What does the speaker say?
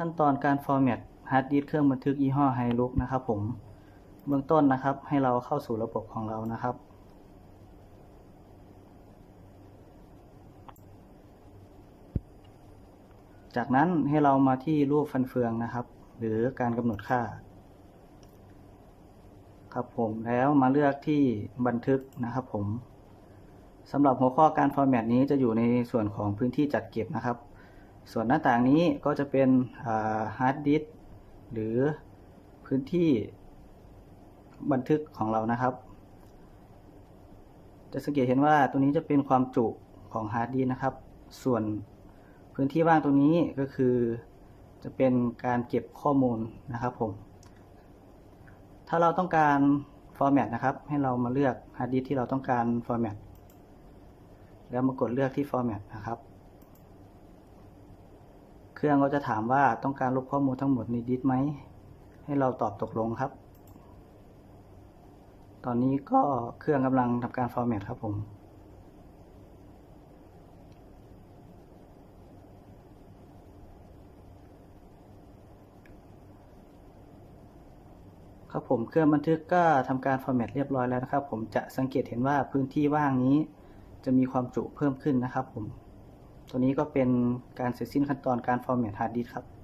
ขั้นตอนการฟอร์แมตฮาร์ดดิสก์เครื่องบันทึกยี่ห้อไฮลุกนะครับผม เบื้องต้นนะครับ ให้เราเข้าสู่ระบบของเรานะครับ จากนั้นให้เรามาที่รูปฟันเฟืองนะครับ หรือการกำหนดค่า ครับผมแล้วมาเลือกที่บันทึกนะครับผมสำหรับหัวข้อการฟอร์แมตนี้จะอยู่ในส่วนของพื้นที่จัดเก็บนะครับ ส่วนหน้าต่างนี้ก็จะเป็นฮาร์ดดิสก์หรือพื้นที่บันทึกของเรานะครับ จะสังเกตเห็นว่าตัวนี้จะเป็นความจุของฮาร์ดดิสก์นะครับ ส่วนพื้นที่ว่างตรงนี้ก็คือจะเป็นการเก็บข้อมูลนะครับผม ถ้าเราต้องการฟอร์แมตนะครับ ให้เรามาเลือกฮาร์ดดิสก์ที่เราต้องการฟอร์แมตแล้วมากดเลือกที่ฟอร์แมตนะครับ เครื่องก็จะถามว่าต้องการลบข้อมูลทั้งหมดในดิสไหม ให้เราตอบตกลงครับ ตอนนี้ก็เครื่องกำลังทำการฟอร์แมตครับผมครับผมเครื่องบันทึกก็ทำการฟอร์แมตเรียบร้อยแล้วนะครับ ผมจะสังเกตเห็นว่าพื้นที่ว่างนี้ จะมีความจุเพิ่มขึ้นนะครับผม ตัวนี้ก็เป็นการเสร็จสิ้นขั้นตอนการฟอร์แมตฮาร์ดดิสครับ